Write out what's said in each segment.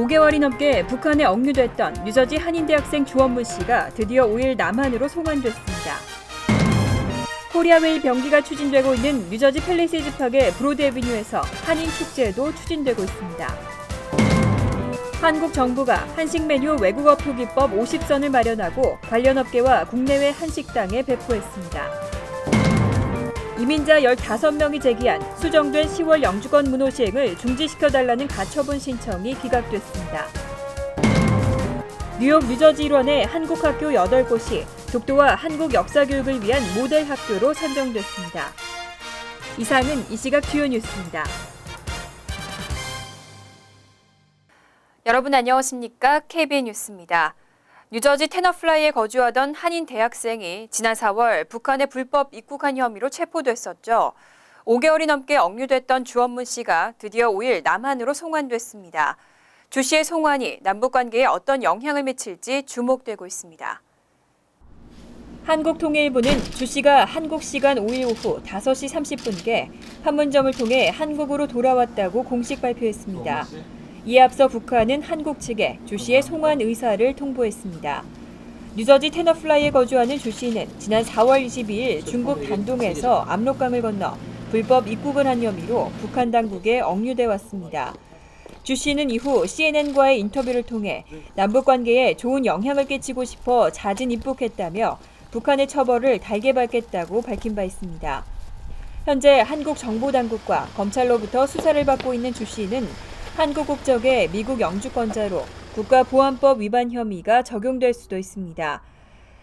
5개월이 넘게 북한에 억류됐던 뉴저지 한인대학생 주원문 씨가 드디어 5일 남한으로 송환됐습니다. 코리아웨이 병기가 추진되고 있는 뉴저지 팰리세이즈 파크의 브로드 에비뉴에서 한인 축제도 추진되고 있습니다. 한국 정부가 한식 메뉴 외국어 표기법 50선을 마련하고 관련 업계와 국내외 한식당에 배포했습니다. 이민자 15명이 제기한 수정된 10월 영주권 문호 시행을 중지시켜달라는 가처분 신청이 기각됐습니다. 뉴욕 뉴저지 일원의 한국 학교 8곳이 독도와 한국 역사 교육을 위한 모델 학교로 선정됐습니다. 이상은 이 시각 주요 뉴스입니다. 여러분 안녕하십니까? KBN 뉴스입니다. 뉴저지 테너플라이에 거주하던 한인 대학생이 지난 4월 북한에 불법 입국한 혐의로 체포됐었죠. 5개월이 넘게 억류됐던 주원문 씨가 드디어 5일 남한으로 송환됐습니다. 주 씨의 송환이 남북 관계에 어떤 영향을 미칠지 주목되고 있습니다. 한국통일부는 주 씨가 한국 시간 5일 오후 5시 30분께 판문점을 통해 한국으로 돌아왔다고 공식 발표했습니다. 이에 앞서 북한은 한국 측에 주 씨의 송환 의사를 통보했습니다. 뉴저지 테너플라이에 거주하는 주 씨는 지난 4월 22일 중국 단동에서 압록강을 건너 불법 입국을 한 혐의로 북한 당국에 억류돼 왔습니다. 주 씨는 이후 CNN과의 인터뷰를 통해 남북 관계에 좋은 영향을 끼치고 싶어 자진 입국했다며 북한의 처벌을 달게 받겠다고 밝힌 바 있습니다. 현재 한국 정보 당국과 검찰로부터 수사를 받고 있는 주 씨는 한국 국적의 미국 영주권자로 국가보안법 위반 혐의가 적용될 수도 있습니다.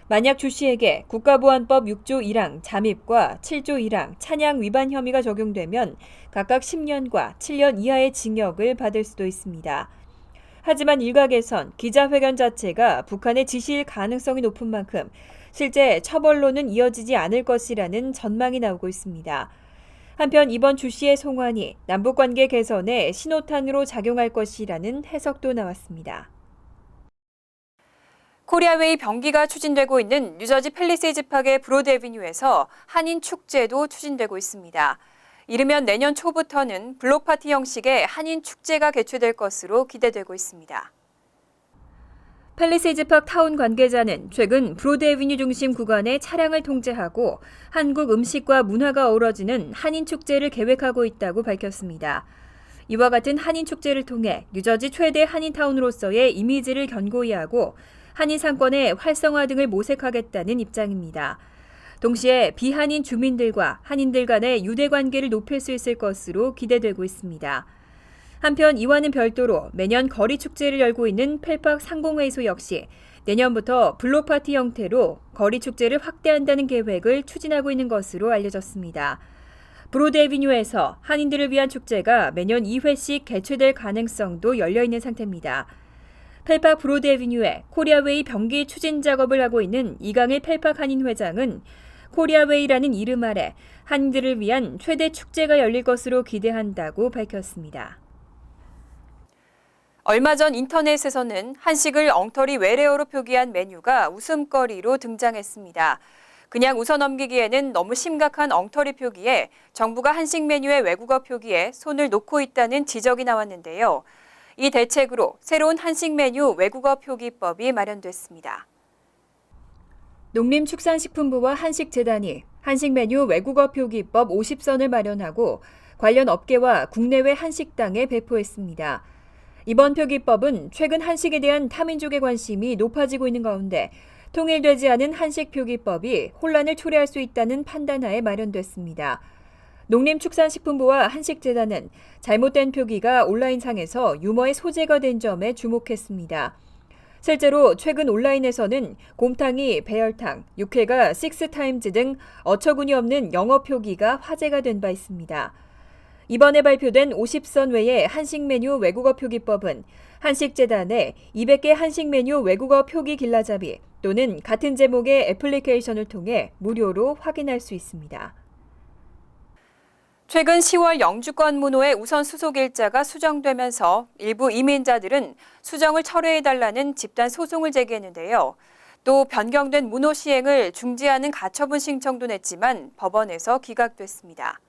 만약 주 씨에게 국가보안법 6조 1항 잠입과 7조 1항 찬양 위반 혐의가 적용되면 각각 10년과 7년 이하의 징역을 받을 수도 있습니다. 하지만 일각에선 기자회견 자체가 북한의 지시일 가능성이 높은 만큼 실제 처벌로는 이어지지 않을 것이라는 전망이 나오고 있습니다. 한편 이번 주 씨의 송환이 남북관계 개선에 신호탄으로 작용할 것이라는 해석도 나왔습니다. 코리아웨이 병기가 추진되고 있는 뉴저지 팰리세이즈 파크의 브로드에비뉴에서 한인 축제도 추진되고 있습니다. 이르면 내년 초부터는 블록 파티 형식의 한인 축제가 개최될 것으로 기대되고 있습니다. 팰리세이즈 파크 타운 관계자는 최근 브로드 에비뉴 중심 구간의 차량을 통제하고 한국 음식과 문화가 어우러지는 한인 축제를 계획하고 있다고 밝혔습니다. 이와 같은 한인 축제를 통해 뉴저지 최대 한인 타운으로서의 이미지를 견고히 하고 한인 상권의 활성화 등을 모색하겠다는 입장입니다. 동시에 비한인 주민들과 한인들 간의 유대 관계를 높일 수 있을 것으로 기대되고 있습니다. 한편 이와는 별도로 매년 거리 축제를 열고 있는 펠팍 상공회의소 역시 내년부터 블록 파티 형태로 거리 축제를 확대한다는 계획을 추진하고 있는 것으로 알려졌습니다. 브로드에비뉴에서 한인들을 위한 축제가 매년 2회씩 개최될 가능성도 열려 있는 상태입니다. 펠팍 브로드에비뉴에 코리아웨이 병기 추진 작업을 하고 있는 이강일 펠팍 한인 회장은 코리아웨이라는 이름 아래 한인들을 위한 최대 축제가 열릴 것으로 기대한다고 밝혔습니다. 얼마 전 인터넷에서는 한식을 엉터리 외래어로 표기한 메뉴가 웃음거리로 등장했습니다. 그냥 웃어 넘기기에는 너무 심각한 엉터리 표기에 정부가 한식 메뉴의 외국어 표기에 손을 놓고 있다는 지적이 나왔는데요. 이 대책으로 새로운 한식 메뉴 외국어 표기법이 마련됐습니다. 농림축산식품부와 한식재단이 한식 메뉴 외국어 표기법 50선을 마련하고 관련 업계와 국내외 한식당에 배포했습니다. 이번 표기법은 최근 한식에 대한 타민족의 관심이 높아지고 있는 가운데 통일되지 않은 한식 표기법이 혼란을 초래할 수 있다는 판단하에 마련됐습니다. 농림축산식품부와 한식재단은 잘못된 표기가 온라인상에서 유머의 소재가 된 점에 주목했습니다. 실제로 최근 온라인에서는 곰탕이 배열탕, 육회가 식스타임즈 등 어처구니 없는 영어 표기가 화제가 된 바 있습니다. 이번에 발표된 50선 외의 한식 메뉴 외국어 표기법은 한식재단에 200개 한식 메뉴 외국어 표기 길라잡이 또는 같은 제목의 애플리케이션을 통해 무료로 확인할 수 있습니다. 최근 10월 영주권 문호의 우선 수속 일자가 수정되면서 일부 이민자들은 수정을 철회해달라는 집단 소송을 제기했는데요. 또 변경된 문호 시행을 중지하는 가처분 신청도 냈지만 법원에서 기각됐습니다.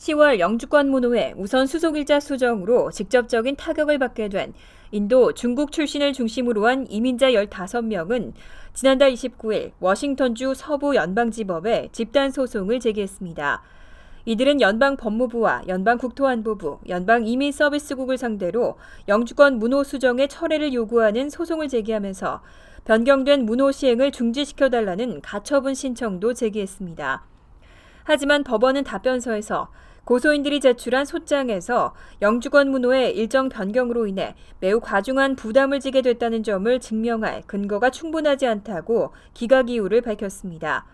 10월 영주권 문호에 우선 수속일자 수정으로 직접적인 타격을 받게 된 인도, 중국 출신을 중심으로 한 이민자 15명은 지난달 29일 워싱턴주 서부 연방지법에 집단 소송을 제기했습니다. 이들은 연방 법무부와 연방 국토안보부, 연방 이민 서비스국을 상대로 영주권 문호 수정의 철회를 요구하는 소송을 제기하면서 변경된 문호 시행을 중지시켜달라는 가처분 신청도 제기했습니다. 하지만 법원은 답변서에서 고소인들이 제출한 소장에서 영주권 문호의 일정 변경으로 인해 매우 과중한 부담을 지게 됐다는 점을 증명할 근거가 충분하지 않다고 기각 이유를 밝혔습니다.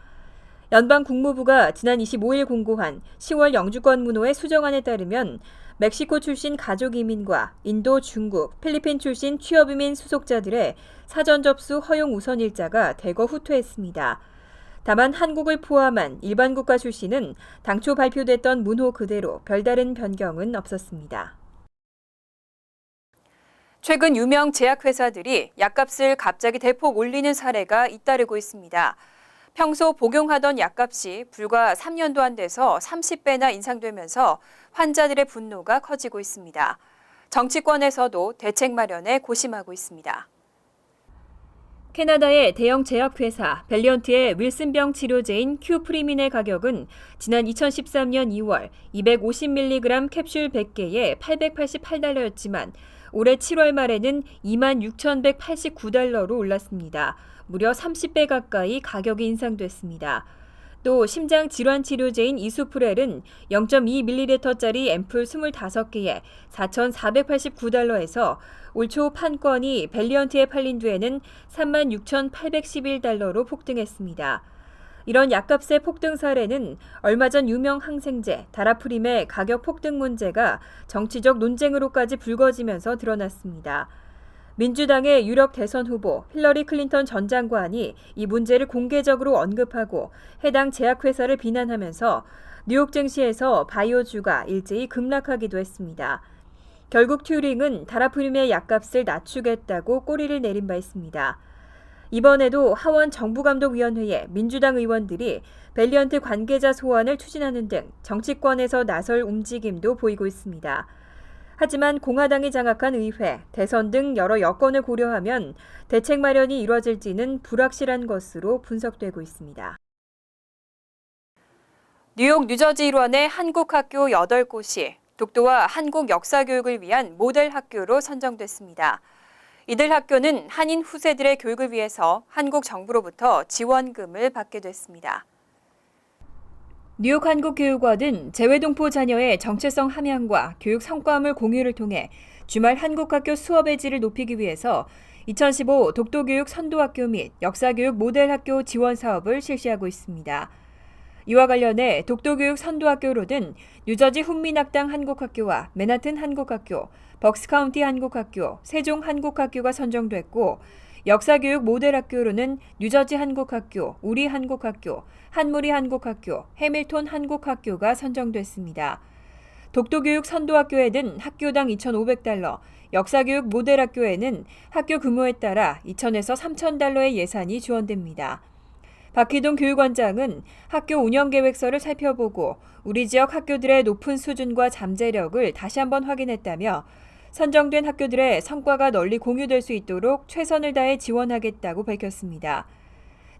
연방 국무부가 지난 25일 공고한 10월 영주권 문호의 수정안에 따르면 멕시코 출신 가족 이민과 인도, 중국, 필리핀 출신 취업 이민 수속자들의 사전 접수 허용 우선 일자가 대거 후퇴했습니다. 다만 한국을 포함한 일반 국가 출신은 당초 발표됐던 문호 그대로 별다른 변경은 없었습니다. 최근 유명 제약회사들이 약값을 갑자기 대폭 올리는 사례가 잇따르고 있습니다. 평소 복용하던 약값이 불과 3년도 안 돼서 30배나 인상되면서 환자들의 분노가 커지고 있습니다. 정치권에서도 대책 마련에 고심하고 있습니다. 캐나다의 대형 제약회사 벨리언트의 윌슨병 치료제인 큐프리민의 가격은 지난 2013년 2월 250mg 캡슐 100개에 888달러였지만 올해 7월 말에는 26,189달러로 올랐습니다. 무려 30배 가까이 가격이 인상됐습니다. 또 심장 질환 치료제인 이수프렐은 0.2ml짜리 앰플 25개에 4,489달러에서 올 초 판권이 벨리언트에 팔린 뒤에는 36,811달러로 폭등했습니다. 이런 약값의 폭등 사례는 얼마 전 유명 항생제 다라프림의 가격 폭등 문제가 정치적 논쟁으로까지 불거지면서 드러났습니다. 민주당의 유력 대선 후보 힐러리 클린턴 전 장관이 이 문제를 공개적으로 언급하고 해당 제약회사를 비난하면서 뉴욕 증시에서 바이오주가 일제히 급락하기도 했습니다. 결국 튜링은 다라프림의 약값을 낮추겠다고 꼬리를 내린 바 있습니다. 이번에도 하원 정부감독위원회에 민주당 의원들이 벨리언트 관계자 소환을 추진하는 등 정치권에서 나설 움직임도 보이고 있습니다. 하지만 공화당이 장악한 의회, 대선 등 여러 여건을 고려하면 대책 마련이 이뤄질지는 불확실한 것으로 분석되고 있습니다. 뉴욕 뉴저지 일원의 한국 학교 8곳이 독도와 한국 역사 교육을 위한 모델 학교로 선정됐습니다. 이들 학교는 한인 후세들의 교육을 위해서 한국 정부로부터 지원금을 받게 됐습니다. 뉴욕 한국교육원은 재외동포 자녀의 정체성 함양과 교육 성과물 공유를 통해 주말 한국학교 수업의 질을 높이기 위해서 2015 독도교육 선도학교 및 역사교육 모델학교 지원 사업을 실시하고 있습니다. 이와 관련해 독도교육 선도학교로는 뉴저지 훈민학당 한국학교와 맨하튼 한국학교, 벅스카운티 한국학교, 세종 한국학교가 선정됐고 역사교육 모델학교로는 뉴저지 한국학교, 우리 한국학교, 한무리 한국학교, 해밀톤 한국학교가 선정됐습니다. 독도교육 선도학교에는 학교당 2,500달러, 역사교육 모델학교에는 학교 규모에 따라 2,000에서 3,000달러의 예산이 지원됩니다. 박희동 교육원장은 학교 운영 계획서를 살펴보고 우리 지역 학교들의 높은 수준과 잠재력을 다시 한번 확인했다며 선정된 학교들의 성과가 널리 공유될 수 있도록 최선을 다해 지원하겠다고 밝혔습니다.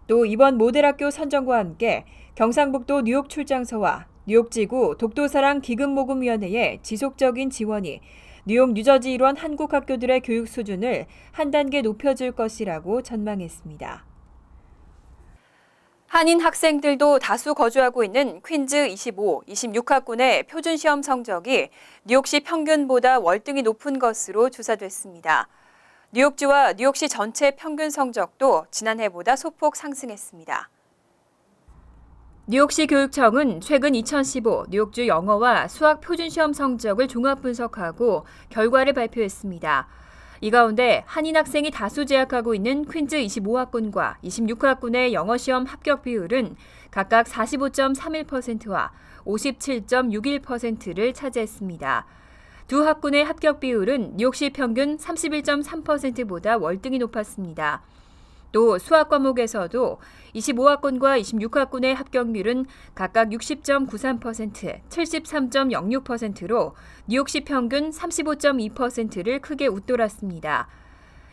또 이번 모델학교 선정과 함께 경상북도 뉴욕 출장소와 뉴욕지구 독도사랑 기금모금위원회의 지속적인 지원이 뉴욕 뉴저지 일원 한국 학교들의 교육 수준을 한 단계 높여줄 것이라고 전망했습니다. 한인 학생들도 다수 거주하고 있는 퀸즈 25, 26학군의 표준 시험 성적이 뉴욕시 평균보다 월등히 높은 것으로 조사됐습니다. 뉴욕주와 뉴욕시 전체 평균 성적도 지난해보다 소폭 상승했습니다. 뉴욕시 교육청은 최근 2015 뉴욕주 영어와 수학 표준 시험 성적을 종합 분석하고 결과를 발표했습니다. 이 가운데 한인 학생이 다수 재학하고 있는 퀸즈 25학군과 26학군의 영어 시험 합격 비율은 각각 45.31%와 57.61%를 차지했습니다. 두 학군의 합격 비율은 뉴욕시 평균 31.3%보다 월등히 높았습니다. 또 수학 과목에서도 25학군과 26학군의 합격률은 각각 60.93%, 73.06%로 뉴욕시 평균 35.2%를 크게 웃돌았습니다.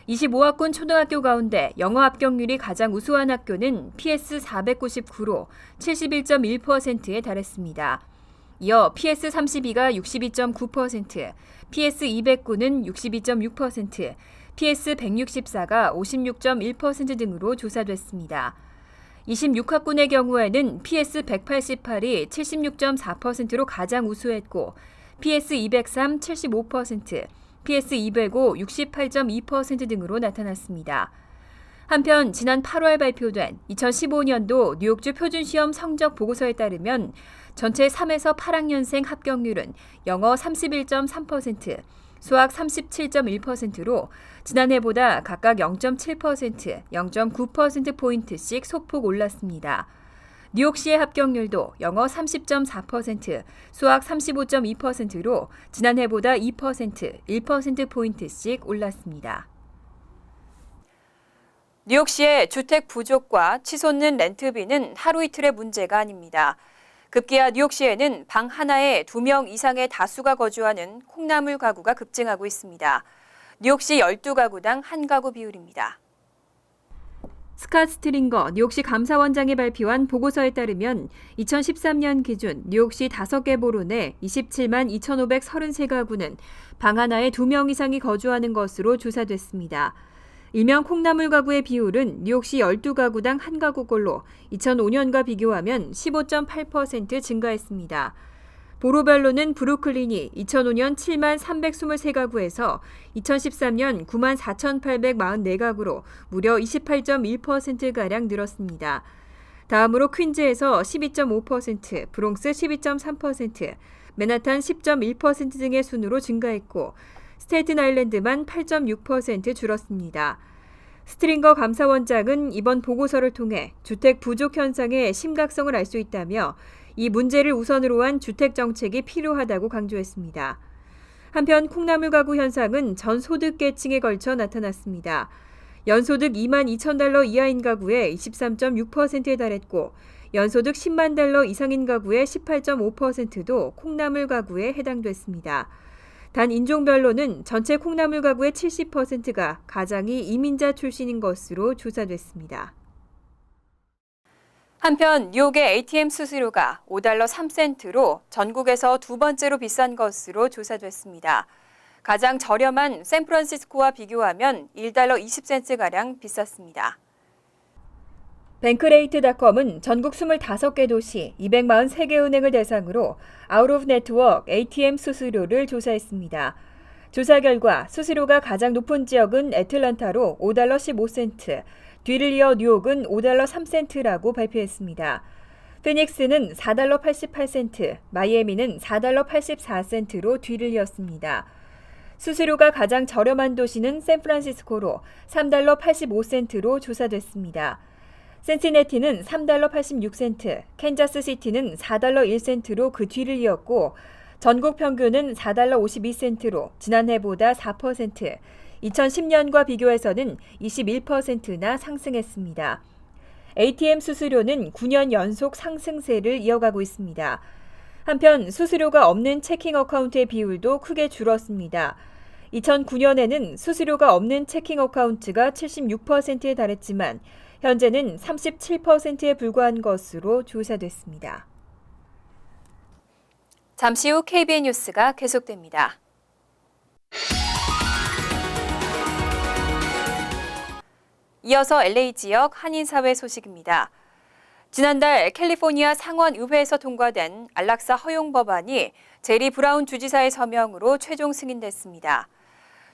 25학군 초등학교 가운데 영어 합격률이 가장 우수한 학교는 PS 499로 71.1%에 달했습니다. 이어 PS 32가 62.9%, PS 209는 62.6%, PS 164가 56.1% 등으로 조사됐습니다. 26학군의 경우에는 PS 188이 76.4%로 가장 우수했고 PS 203 75%, PS 205 68.2% 등으로 나타났습니다. 한편 지난 8월 발표된 2015년도 뉴욕주 표준시험 성적 보고서에 따르면 전체 3에서 8학년생 합격률은 영어 31.3%, 수학 37.1%로 지난해보다 각각 0.7%, 0.9%포인트씩 소폭 올랐습니다. 뉴욕시의 합격률도 영어 30.4%, 수학 35.2%로 지난해보다 2%, 1%포인트씩 올랐습니다. 뉴욕시의 주택 부족과 치솟는 렌트비는 하루 이틀의 문제가 아닙니다. 급기야 뉴욕시에는 방 하나에 두 명 이상의 다수가 거주하는 콩나물 가구가 급증하고 있습니다. 뉴욕시 12가구당 한 가구 비율입니다. 스캇 스트링거 뉴욕시 감사원장이 발표한 보고서에 따르면 2013년 기준 뉴욕시 5개 보로 내 27만 2,533가구는 방 하나에 두명 이상이 거주하는 것으로 조사됐습니다. 일명 콩나물 가구의 비율은 뉴욕시 12가구당 한 가구꼴로 2005년과 비교하면 15.8% 증가했습니다. 보로별로는 브루클린이 2005년 7만 323가구에서 2013년 9만 4,844가구로 무려 28.1%가량 늘었습니다. 다음으로 퀸즈에서 12.5%, 브롱스 12.3%, 맨하탄 10.1% 등의 순으로 증가했고 스테이튼 아일랜드만 8.6% 줄었습니다. 스트링거 감사원장은 이번 보고서를 통해 주택 부족 현상의 심각성을 알 수 있다며 이 문제를 우선으로 한 주택 정책이 필요하다고 강조했습니다. 한편 콩나물 가구 현상은 전 소득 계층에 걸쳐 나타났습니다. 연소득 2만 2천 달러 이하인 가구의 23.6%에 달했고 연소득 10만 달러 이상인 가구의 18.5%도 콩나물 가구에 해당됐습니다. 단 인종별로는 전체 콩나물 가구의 70%가 가장이 이민자 출신인 것으로 조사됐습니다. 한편 뉴욕의 ATM 수수료가 5달러 3센트로 전국에서 두 번째로 비싼 것으로 조사됐습니다. 가장 저렴한 샌프란시스코와 비교하면 1달러 20센트가량 비쌌습니다. 뱅크레이트닷컴은 전국 25개 도시 243개 은행을 대상으로 아웃 오브 네트워크 ATM 수수료를 조사했습니다. 조사 결과 수수료가 가장 높은 지역은 애틀란타로 5달러 15센트, 뒤를 이어 뉴욕은 5달러 3센트라고 발표했습니다. 피닉스는 4달러 88센트, 마이애미는 4달러 84센트로 뒤를 이었습니다. 수수료가 가장 저렴한 도시는 샌프란시스코로 3달러 85센트로 조사됐습니다. 센시네티는 3달러 86센트, 캔자스 시티는 4달러 1센트로 그 뒤를 이었고 전국 평균은 4달러 52센트로 지난해보다 4%, 2010년과 비교해서는 21%나 상승했습니다. ATM 수수료는 9년 연속 상승세를 이어가고 있습니다. 한편 수수료가 없는 체킹 어카운트의 비율도 크게 줄었습니다. 2009년에는 수수료가 없는 체킹 어카운트가 76%에 달했지만 현재는 37%에 불과한 것으로 조사됐습니다. 잠시 후 KBN 뉴스가 계속됩니다. 이어서 LA 지역 한인사회 소식입니다. 지난달 캘리포니아 상원의회에서 통과된 안락사 허용 법안이 제리 브라운 주지사의 서명으로 최종 승인됐습니다.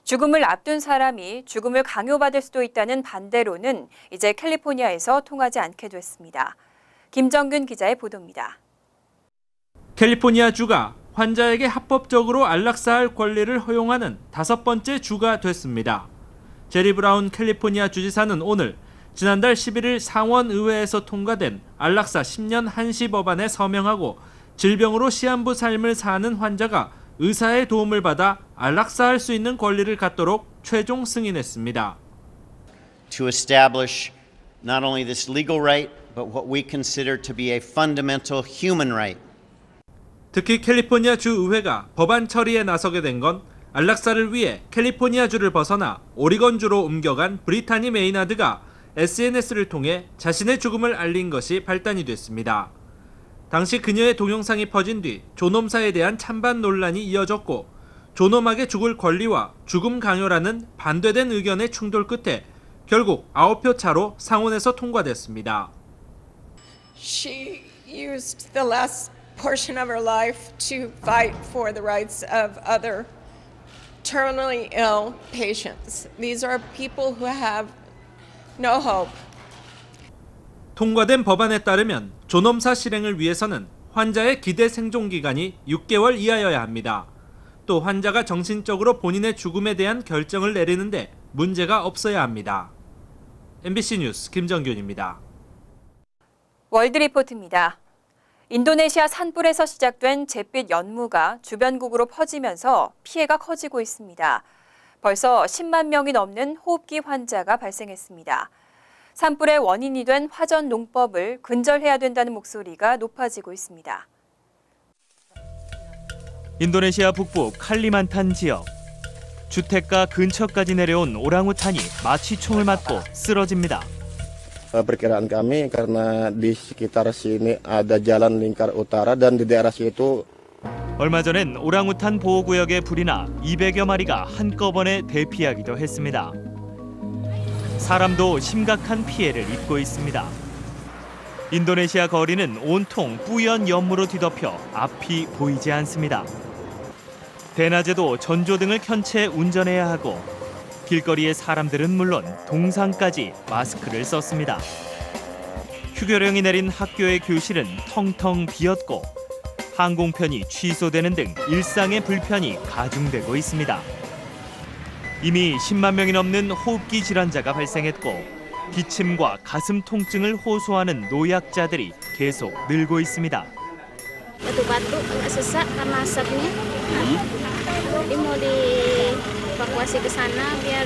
죽음을 앞둔 사람이 죽음을 강요받을 수도 있다는 반대로는 이제 캘리포니아에서 통하지 않게 됐습니다. 김정균 기자의 보도입니다. 캘리포니아 주가 환자에게 합법적으로 안락사할 권리를 허용하는 다섯 번째 주가 됐습니다. 제리 브라운 캘리포니아 주지사는 오늘 지난달 11일 상원의회에서 통과된 안락사 10년 한시 법안에 서명하고 질병으로 시한부 삶을 사는 환자가 의사의 도움을 받아 안락사할 수 있는 권리를 갖도록 최종 승인했습니다. to establish not only this legal right, but what we consider to be a fundamental human right. 특히 캘리포니아 주 의회가 법안 처리에 나서게 된 건 안락사를 위해 캘리포니아 주를 벗어나 오리건 주로 옮겨간 브리타니 메이나드가 SNS를 통해 자신의 죽음을 알린 것이 발단이 됐습니다. 당시 그녀의 동영상이 퍼진 뒤 존엄사에 대한 찬반 논란이 이어졌고 존엄하게 죽을 권리와 죽음 강요라는 반대된 의견의 충돌 끝에 결국 9표 차로 상원에서 통과됐습니다. She used the last portion of her life to fight for the rights of other terminally ill patients. These are people who have no hope. 통과된 법안에 따르면 존엄사 실행을 위해서는 환자의 기대 생존 기간이 6개월 이하여야 합니다. 또 환자가 정신적으로 본인의 죽음에 대한 결정을 내리는데 문제가 없어야 합니다. MBC 뉴스 김정균입니다. 월드 리포트입니다. 인도네시아 산불에서 시작된 잿빛 연무가 주변국으로 퍼지면서 피해가 커지고 있습니다. 벌써 10만 명이 넘는 호흡기 환자가 발생했습니다. 산불의 원인이 된 화전 농법을 근절해야 된다는 목소리가 높아지고 있습니다. 인도네시아 북부 칼리만탄 지역 주택가 근처까지 내려온 오랑우탄이 마취총을 맞고 쓰러집니다. Perkiraan kami karena di sekitar sini ada jalan lingkar utara dan di daerah situ 얼마 전엔 오랑우탄 보호구역에 불이 나 200여 마리가 한꺼번에 대피하기도 했습니다. 사람도 심각한 피해를 입고 있습니다. 인도네시아 거리는 온통 뿌연 연무로 뒤덮여 앞이 보이지 않습니다. 대낮에도 전조등을 켠 채 운전해야 하고 길거리의 사람들은 물론 동상까지 마스크를 썼습니다. 휴교령이 내린 학교의 교실은 텅텅 비었고 항공편이 취소되는 등 일상의 불편이 가중되고 있습니다. 이미 10만 명이 넘는 호흡기 질환자가 발생했고 기침과 가슴 통증을 호소하는 노약자들이 계속 늘고 있습니다. batuk-batuk agak sesak karena asapnya jadi mau dievakuasi ke sana biar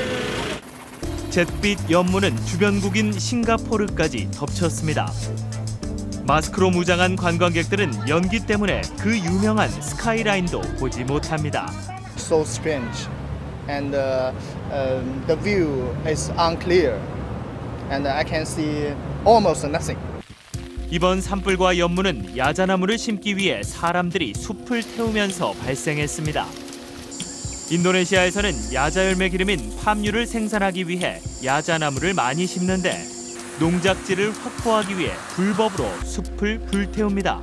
잿빛 연무는 주변국인 싱가포르까지 덮쳤습니다. 마스크로 무장한 관광객들은 연기 때문에 그 유명한 스카이라인도 보지 못합니다. so strange and uh, um, the view is unclear and I can see almost nothing. 이번 산불과 연무는 야자나무를 심기 위해 사람들이 숲을 태우면서 발생했습니다. 인도네시아에서는 야자 열매 기름인 팜유를 생산하기 위해 야자나무를 많이 심는데 농작지를 확보하기 위해 불법으로 숲을 불태웁니다.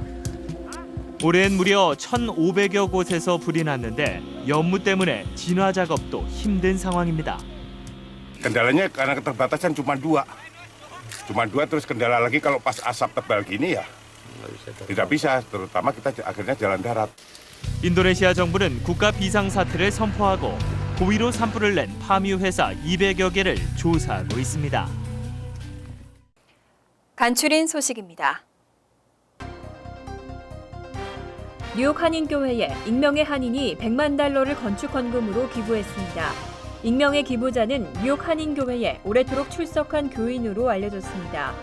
올해엔 무려 1,500여 곳에서 불이 났는데 연무 때문에 진화 작업도 힘든 상황입니다. Kendalanya karena keterbatasan cuma dua. Cuma dua terus kendala lagi kalau pas asap tebal gini ya tidak bisa, terutama kita akhirnya jalan darat. 인도네시아 정부는 국가 비상 사태를 선포하고 고의로 산불을 낸 파뮤 회사 200여 개를 조사하고 있습니다. 간추린 소식입니다. 뉴욕 한인교회에 익명의 한인이 100만 달러를 건축 헌금으로 기부했습니다. 익명의 기부자는 뉴욕 한인교회에 오래도록 출석한 교인으로 알려졌습니다.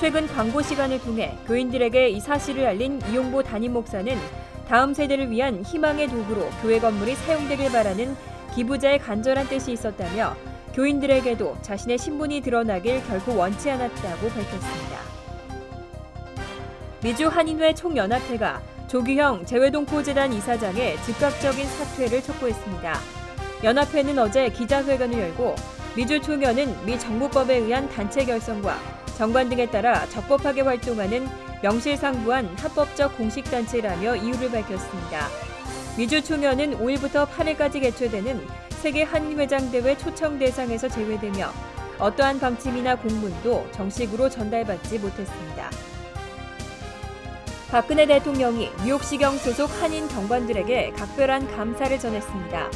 최근 광고 시간을 통해 교인들에게 이 사실을 알린 이용보 담임 목사는 다음 세대를 위한 희망의 도구로 교회 건물이 사용되길 바라는 기부자의 간절한 뜻이 있었다며 교인들에게도 자신의 신분이 드러나길 결코 원치 않았다고 밝혔습니다. 미주 한인회 총연합회가 조규형 재외동포재단 이사장의 즉각적인 사퇴를 촉구했습니다. 연합회는 어제 기자회견을 열고 미주 총연은 미 정부법에 의한 단체 결성과 정관 등에 따라 적법하게 활동하는 명실상부한 합법적 공식단체라며 이유를 밝혔습니다. 미주 총연은 5일부터 8일까지 개최되는 세계 한인회장대회 초청 대상에서 제외되며 어떠한 방침이나 공문도 정식으로 전달받지 못했습니다. 박근혜 대통령이 뉴욕시경 소속 한인 경관들에게 각별한 감사를 전했습니다.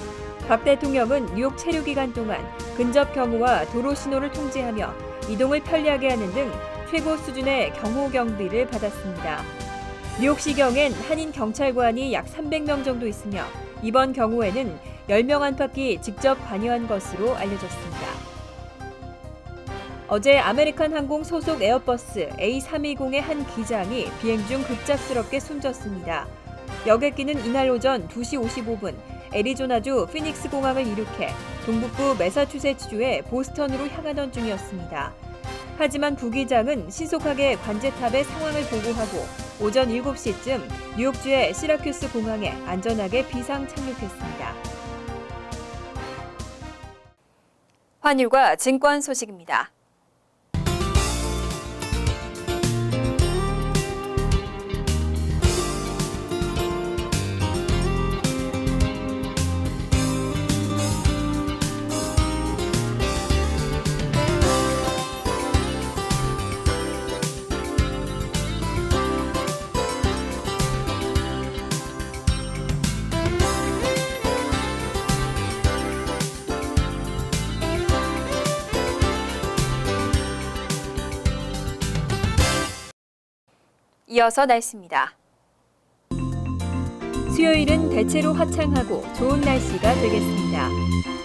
박 대통령은 뉴욕 체류 기간 동안 근접 경호와 도로 신호를 통제하며 이동을 편리하게 하는 등 최고 수준의 경호 경비를 받았습니다. 뉴욕시경엔 한인 경찰관이 약 300명 정도 있으며 이번 경우에는 10명 안팎이 직접 관여한 것으로 알려졌습니다. 어제 아메리칸 항공 소속 에어버스 A320의 한 기장이 비행 중 급작스럽게 숨졌습니다. 여객기는 이날 오전 2시 55분 애리조나주 피닉스 공항을 이륙해 동북부 매사추세츠주의 보스턴으로 향하던 중이었습니다. 하지만 부기장은 신속하게 관제탑의 상황을 보고하고 오전 7시쯤 뉴욕주의 시라큐스 공항에 안전하게 비상 착륙했습니다. 환율과 증권 소식입니다. 이어서 날씨입니다. 수요일은 대체로 화창하고 좋은 날씨가 되겠습니다.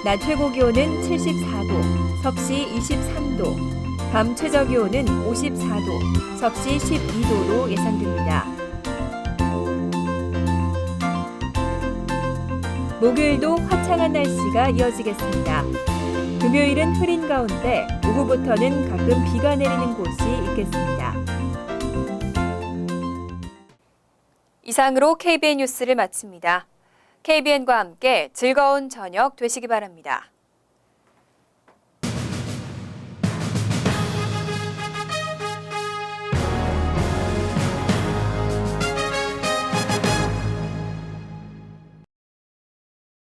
낮 최고 기온은 74도, 섭씨 23도, 밤 최저 기온은 54도, 섭씨 12도로 예상됩니다. 목요일도 화창한 날씨가 이어지겠습니다. 금요일은 흐린 가운데 오후부터는 가끔 비가 내리는 곳이 있겠습니다. 이상으로 KBN 뉴스를 마칩니다. KBN과 함께 즐거운 저녁 되시기 바랍니다.